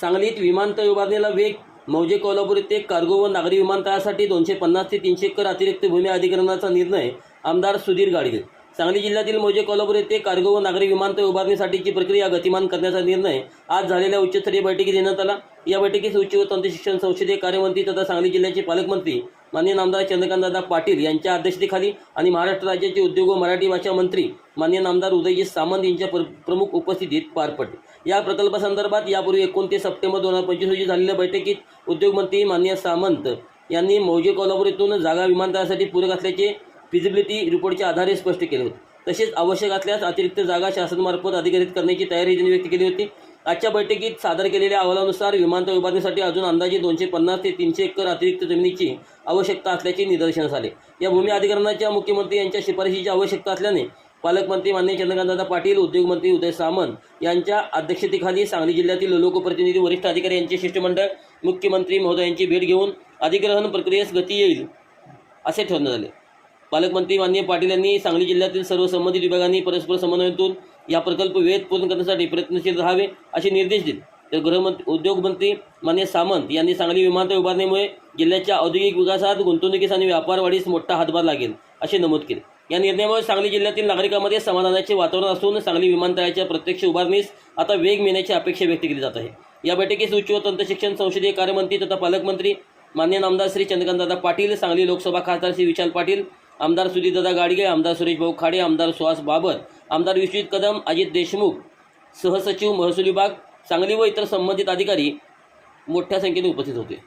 सांगलीत विमानतळ उभारणीला वेग मौजे कोल्हापूर येथे कार्गो व नागरी विमानतळासाठी दोनशे पन्नास ते तीनशे एकर अतिरिक्त भूमी अधिग्रहणाचा निर्णय आमदार सुधीर गाडगीळ सांगली जिल्ह्यातील मौजे कोल्हापूर येथे कार्गो व नागरी विमानतळ उभारणीसाठीची प्रक्रिया गतिमान करण्याचा निर्णय आज झालेल्या उच्चस्तरीय बैठकीत घेण्यात आला. या बैठकीस उच्च व तंत्रशिक्षण संसदीय कार्यमंत्री तथा सांगली जिल्ह्याचे पालकमंत्री माननीय नामदार चंद्रकांतदादा पाटील यांच्या अध्यक्षतेखाली आणि महाराष्ट्र राज्याचे उद्योग व मराठी भाषा मंत्री माननीय आमदार उदयजी सामंत यांच्या प्र- प्रमुख उपस्थितीत पार पडले. या प्रकल्पासंदर्भात यापूर्वी एकोणतीस सप्टेंबर दोन हजार पंचवीस रोजी झालेल्या बैठकीत उद्योगमंत्री माननीय सामंत यांनी मौजे कोल्हापूर येथून जागा विमानतळासाठी पूरक असल्याचे फिजिबिलिटी रिपोर्टच्या आधारे स्पष्ट केले होते. तसेच आवश्यक असल्यास अतिरिक्त जागा शासनामार्फत अधिकारित करण्याची तयारी त्यांनी व्यक्त केली होती. आजच्या बैठकीत सादर केलेल्या अहवालानुसार विमानतळ उभारणीसाठी अजून अंदाजे दोनशे पन्नास ते तीनशे एकर अतिरिक्त जमिनीची आवश्यकता असल्याचे निदर्शनास आले. या भूमी अधिग्रहणाच्या मुख्यमंत्री यांच्या शिफारशीची आवश्यकता असल्याने पालकमंत्री माननीय चंद्रकांतदादा पाटील उद्योगमंत्री उदय सामंत यांच्या अध्यक्षतेखाली सांगली जिल्ह्यातील लोकप्रतिनिधी वरिष्ठ अधिकारी यांचे शिष्टमंडळ मुख्यमंत्री महोदयांची भेट घेऊन अधिग्रहण प्रक्रियेस गती येईल असे ठरवण्यात आले. पालकमंत्री माननीय पाटील यांनी सांगली जिल्ह्यातील सर्व संबंधित विभागांनी परस्पर समन्वयातून या प्रकल्प वेळेत पूर्ण करण्यासाठी प्रयत्नशील राहावे असे निर्देश दिले. तर गृहमंत्री उद्योगमंत्री माननीय सामंत यांनी सांगली विमानतळ उभारणीमुळे जिल्ह्याच्या औद्योगिक विकासात गुंतवणुकीस आणि व्यापार वाढीस मोठा हातभार लागेल असे नमूद केले. या निर्णयामुळे सांगली जिल्ह्यातील नागरिकांमध्ये समाधानाचे वातावरण असून सांगली विमानतळाच्या प्रत्यक्ष उभारणीस आता वेग मिळण्याची अपेक्षा व्यक्त केली जात आहे. या बैठकीस उच्च व तंत्रशिक्षण संसदीय कार्यमंत्री तथा पालकमंत्री मान्य नामदार श्री चंद्रकांतदादा पाटील सांगली लोकसभा खासदार श्री विशाल पाटील आमदार सुधीरदादा गाडगे आमदार सुरेश भाऊ खाडे आमदार सुहास बाबर आमदार विश्वजित कदम अजित देशमुख सहसचिव महसूल विभाग सांगली व इतर संबंधित अधिकारी मोठ्या संख्येने उपस्थित होते.